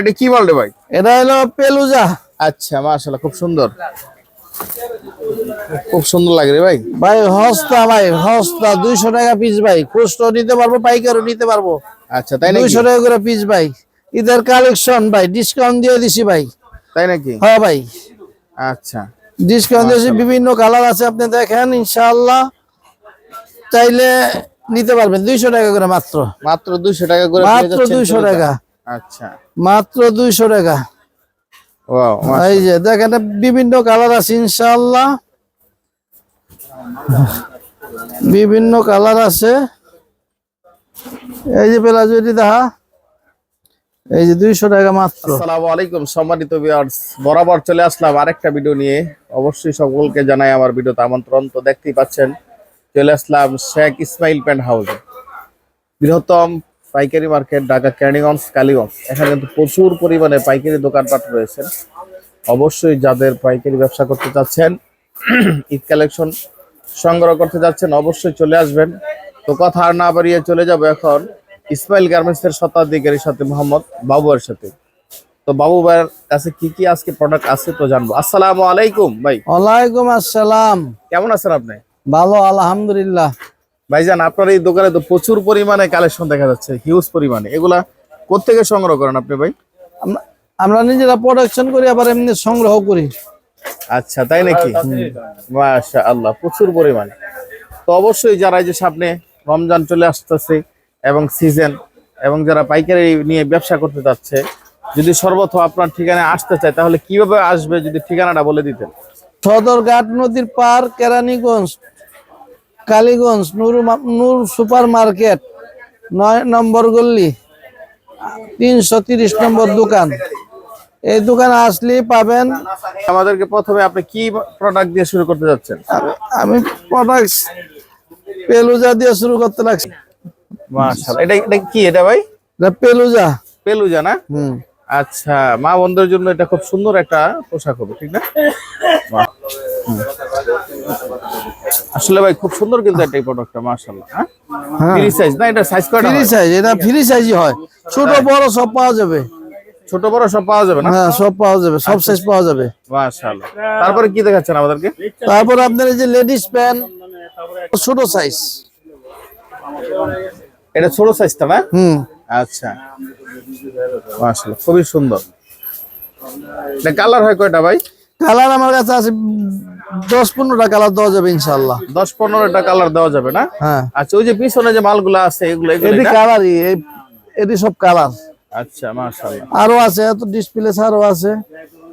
এটা কি বলবে ভাই? এটা হলো পেলুজা। আচ্ছা মাশাআল্লাহ খুব সুন্দর। খুব সুন্দর লাগে রে ভাই। ভাই হস্তা ভাই হস্তা দুইশো টাকা পিস ভাই। খুচরো নিতে পারব পাইকারও নিতে পারব। আচ্ছা তাই নাকি? দুইশো টাকা করে পিস ভাই। ঈদের কালেকশন ভাই ডিসকাউন্ট দিয়ে দিছি ভাই। তাই নাকি? হ্যাঁ ভাই। আচ্ছা। ডিসকাউন্ট দিয়েছি বিভিন্ন কালার আছে আপনি দেখেন ইনশাআল্লাহ। চাইলে নিতে পারবেন দুইশো টাকা করে মাত্র। মাত্র দুইশো টাকা করে মাত্র দুইশো। টাকা। আচ্ছা। মাত্র দুইশো টাকা। ওয়াও এই যে দেখেন বিভিন্ন কালার আছে ইনশাআল্লাহ। বিভিন্ন কালার আছে। এই যে পেলাজুরি দেখা এই যে দুইশো টাকা মাত্র। আসসালামু আলাইকুম সম্মানিত ভিউয়ার্স বরাবর চলে আসলাম আরেকটা ভিডিও নিয়ে। অবশ্যই সকলকে জানাই আমার ভিডিওতে আমন্ত্রণ। তো দেখতেই পাচ্ছেন চলে আসলাম শেখ ইসমাইল প্যান্ট হাউসে বৃহত্তম পাইকারি মার্কেট ঢাকা ক্যানিগঞ্জ কালীগঞ্জ। এখানে কিন্তু প্রচুর পরিমাণে পাইকারি দোকানপাট রয়েছে। অবশ্যই যাদের পাইকারি ব্যবসা করতে চাচ্ছেন ঈদ কালেকশন সংগ্রহ করতে যাচ্ছেন অবশ্যই চলে আসবেন। তো কথা আর না বাড়িয়ে চলে যাব এখন ইসমাইল গার্মেন্টসের শতাধিকারীর সাথে মোহাম্মদ বাবুয়ের সাথে। তো বাবু ভাইয়ের কাছে কি কি আজকে প্রোডাক্ট আছে তো জানব। আসসালামু আলাইকুম ভাই। ওয়ালাইকুম আসসালাম। কেমন আছেন আপনি? ভালো আলহামদুলিল্লাহ। ভাইজান আপনার এই দোকানে তো প্রচুর পরিমাণে কালেকশন দেখা যাচ্ছে হিউজ পরিমাণে। এগুলা কোত্থেকে সংগ্রহ করেন আপনি ভাই? আমরা- আমরা নিজেরা প্রোডাকশন করি আবার এমনি সংগ্রহ করি। আচ্ছা তাই নাকি? মাশা আল্লাহ প্রচুর পরিমাণে। তো অবশ্যই যারা এই যে সামনে রমজান চলে আসতেছে এবং সিজন এবং যারা পাইকারি নিয়ে ব্যবসা করতে যাচ্ছে যদি সর্বপ্রথম আপনার ঠিকানায় আসতে চায় তাহলে কীভাবে আসবে যদি ঠিকানাটা বলে দিতেন? সদরঘাট নদীর পার কেরানীগঞ্জ কালীগঞ্জ নূর নূর সুপার মার্কেট নয় নম্বর গল্লি তিনশো তিরিশ নম্বর দোকান। এই দোকানে আসলে পাবেন। আমাদেরকে প্রথমে আপনি কি প্রোডাক্ট দিয়ে শুরু করতে যাচ্ছেন? আমি- আমি প্রোডাক্ট পেলুজা দিয়ে শুরু করতে লাগছি। মাশাআল্লাহ। এটা এটা কি? এটা ভাই? এটা পেলুজা। পেলুজা না? হুম। আচ্ছা মা বন্ধুর জন্য এটা খুব সুন্দর একটা পোশাক হবে ঠিক না। আসলে ভাই খুব সুন্দর কিন্তু একটা প্রোডাক্টটা মাশাআল্লাহ হ্যাঁ? ফ্রি সাইজ না এটা সাইজ কয়টা ফ্রি সাইজ এটা ফ্রি সাইজই হয়। ছোট বড় সব পাওয়া যাবে। ছোট বড় সব পাওয়া যাবে না? হ্যাঁ সব পাওয়া যাবে সব সাইজ পাওয়া যাবে। মাশাআল্লাহ। তারপরে কি দেখাচ্ছেন আমাদেরকে? তারপর আপনার এই যে লেডিস প্যান্ট ছোট সাইজ এটা ছোট সাইজটা না? হুম। আচ্ছা। মাশাআল্লাহ খুবই সুন্দর। এটা কালার হয় কয়টা ভাই? কালার আমার কাছে আছে দশ পনেরোটা কালার দেওয়া যাবে ইনশাল্লাহ দশ পনেরোটা কালার দেওয়া যাবে না? হ্যাঁ। আচ্ছা ওই যে পিছনে যে মালগুলো আছে এগুলো এটি? কালারই এটি সব কালার। আচ্ছা মাশাআল্লাহ। আরও আছে এত ডিসপ্লে আরও আছে।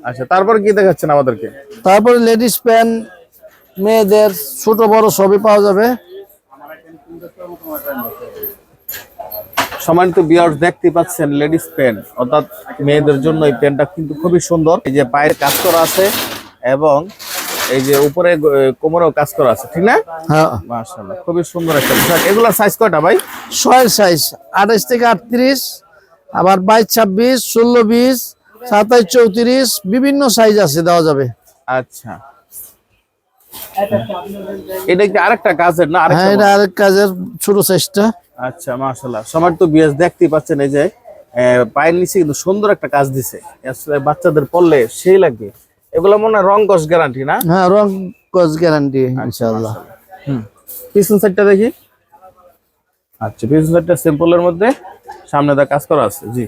আচ্ছা তারপর কি দেখাচ্ছেন আমাদেরকে? তারপরে লেডিস প্যান্ট মেয়েদের ছোট বড় সবই পাওয়া যাবে। সম্মানিত বিয়ার্স দেখতে পাচ্ছেন লেডিস প্যান্ট অর্থাৎ মেয়েদের জন্য এই প্যান্টটা কিন্তু খুবই সুন্দর। এই যে পায়ের কাজ করা আছে এবং এই যে উপরে কোমরেও কাজ করা আছে ঠিক না? হ্যাঁ। মাশাআল্লাহ খুবই সুন্দর একটা পোশাক এগুলার সাইজ কয়টা ভাই? ছয় সাইজ আঠাইশ থেকে আটত্রিশ আবার বাইশ ছাব্বিশ ষোলো বিশ সাতাইশ চৌত্রিশ বিভিন্ন সাইজ আছে দেওয়া যাবে। আচ্ছা। এটা কি আরেকটা কাজের না আরেকটা হ্যাঁ এটা আরেক কাজের ছোট সাইজটা আচ্ছা মাশাল্লাহ সবার তো বিয়ার্স দেখতেই পাচ্ছেন এই যে পায়ের নিচে কিন্তু সুন্দর একটা কাজ দিছে। আসলে বাচ্চাদের পড়লে সেই লাগবে এগুলো মনে হয় রং কস গ্যারান্টি না? হ্যাঁ রং কস গ্যারান্টি ইনশাআল্লাহ। হুম। পিছন সাইডটা দেখি। আচ্ছা পিছন সাইডটা সিম্পলের মধ্যে সামনে দা কাজ করা আছে জি।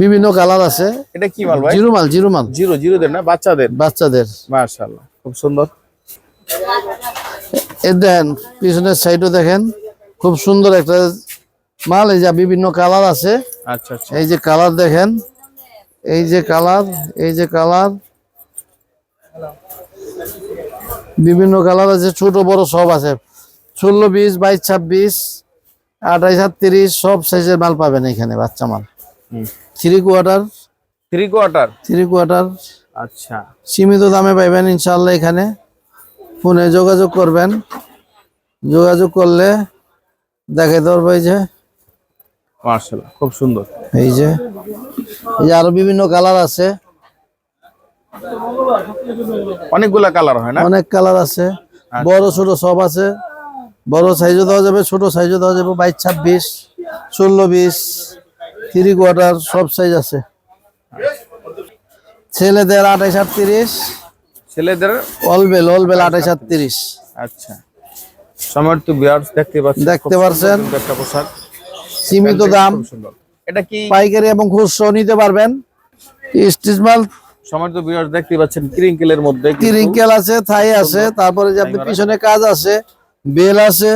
বিভিন্ন কালার আছে। এটা কি মাল ভাই? জিরো মাল জিরো মাল জিরো জিরো দেন না? বাচ্চাদের? বাচ্চাদের। মাশাআল্লাহ খুব সুন্দর। এ দেখেন পিছনের সাইডও দেখেন খুব সুন্দর একটা মাল এই যে বিভিন্ন কালার আছে। আচ্ছা আচ্ছা। এই যে কালার দেখেন এই যে কালার এই যে কালার বিভিন্ন কালার আছে ছোট বড় সব আছে। ষোলো বিশ বাইশ ছাব্বিশ আঠাইশ আটত্রিশ সব সাইজের মাল পাবেন এখানে বাচ্চা মাল। Three quarter three quarter three quarter আচ্ছা। সীমিত দামে পাইবেন ইনশাল্লাহ এখানে। ফোনে যোগাযোগ করবেন। যোগাযোগ করলে দেখে ধরবে এই যে মাশাআল্লাহ খুব সুন্দর। এই যে এই যে আরও বিভিন্ন কালার আছে। অনেকগুলা কালার হয় না? অনেক কালার আছে। বড় ছোট সব আছে। বড় সাইজও দেওয়া যাবে ছোট সাইজও দেওয়া যাবে বাইশ ছাব্বিশ ষোলো বিশ থ্রি কোয়ার্টার সব সাইজ আছে। ছেলেদের আঠাইশ আটত্রিশ। ছেলেদের? অলবেল অলবেল আঠাইশ আটত্রিশ আচ্ছা। সময় তো বিয়ার্স দেখতে পাচ্ছেন। দেখতে পাচ্ছেন। একটা পোশাক। সীমিত দাম। এটা কি? পাইকারি এবং খুচরো নিতে পারবেন। স্টিচ মাল। সময় তো বিয়ার্স দেখতে পাচ্ছেন ক্রিঙ্কেলের মধ্যে কিন্তু রিঙ্কেল আছে থাই আছে তারপরে যে আপনি পিছনে কাজ আছে বেল আছে।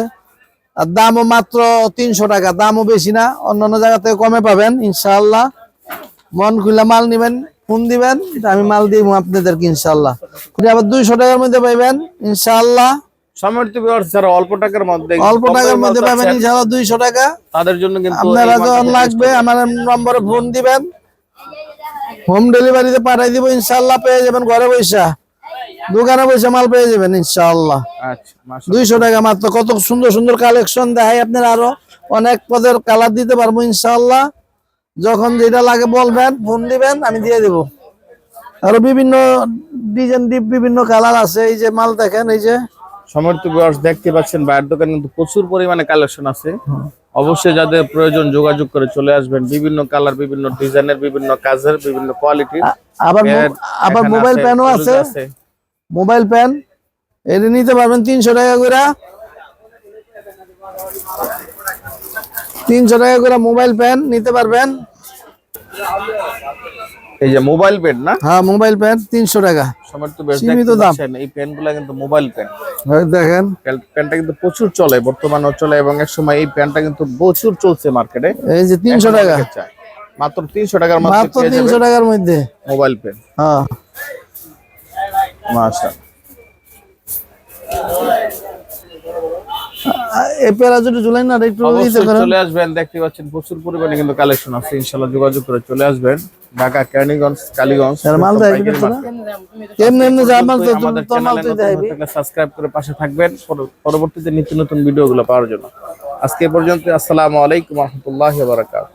আর দামও মাত্র তিনশো টাকা দামও বেশি না। অন্যান্য জায়গা থেকে কমে পাবেন ইনশাআল্লাহ। মন খুলে মাল নিবেন। ফোন দিবেন আমি মাল দিব আপনাদেরকে ইনশাআল্লাহ। এটা আবার দুইশো টাকার মধ্যে পাইবেন বিয়ার্স অল্প টাকার মধ্যে অল্প টাকার মধ্যে পাবেন চাচ্ছেন, ইনশাআল্লাহ দুইশো টাকা। তাদের জন্য কিন্তু আপনারা যখন লাগবে আমার নম্বরে ফোন দিবেন। হোম ডেলিভারিতে পাঠাই দিব ইনশাআল্লাহ পেয়ে যাবেন ঘরে বৈশা দোকানে বৈশা মাল পেয়ে যাবেন ইনশাআল্লাহ। আচ্ছা। দুইশো টাকা মাত্র কত সুন্দর সুন্দর কালেকশন দেখাই আপনার আরও। অনেক পদের কালার দিতে পারব ইনশাআল্লাহ। যখন যেটা লাগে বলবেন ফোন দিবেন আমি দিয়ে দেব। আরও বিভিন্ন ডিজাইন ডিপ বিভিন্ন কালার আছে এই যে মাল দেখেন এই যে। সমর্থ ভিউয়ার্স দেখতে পাচ্ছেন বাইরের দোকানে কিন্তু প্রচুর পরিমাণে কালেকশন আছে। অবশ্যই যাদের প্রয়োজন যোগাযোগ করে চলে আসবেন। বিভিন্ন কালার বিভিন্ন ডিজাইনের বিভিন্ন কাজের বিভিন্ন কোয়ালিটির আবার আবার মোবাইল প্যানও আছে মোবাইল প্যান এটা নিতে পারবেন তিনশো টাকা করে। তিনশো টাকা করে মোবাইল প্যান নিতে পারবেন। এই যে মোবাইল পেন না? হ্যাঁ মোবাইল প্যান তিনশো টাকা। সীমিত দাম। এই কিন্তু মোবাইল পেন এই দেখেন। প্যানটা কিন্তু প্রচুর চলে বর্তমানেও চলে এবং এক সময় এই প্যানটা কিন্তু প্রচুর চলছে মার্কেটে। এই যে তিনশো টাকা। মাত্র তিনশো টাকার মাত্র তিনশো টাকার মধ্যে। মোবাইল পেন হ্যাঁ। এই প্যারাজুটি ঝুলাই না একটু দিতে অবশ্যই পারেন চলে আসবেন দেখতে পাচ্ছেন প্রচুর পরিমাণে কিন্তু কালেকশন আছে ইনশাআল্লাহ যোগাযোগ করে চলে আসবেন। ঢাকা কেরানীগঞ্জ কালীগঞ্জ। এমনি তো মাল দেখাবি সাবস্ক্রাইব করে পাশে থাকবেন। পরবর্তীতে নিত্য নতুন ভিডিও গুলো পাওয়ার জন্য। আজকে পর্যন্ত আসসালামু আলাইকুম রহমতুল্লাহ বারাকাত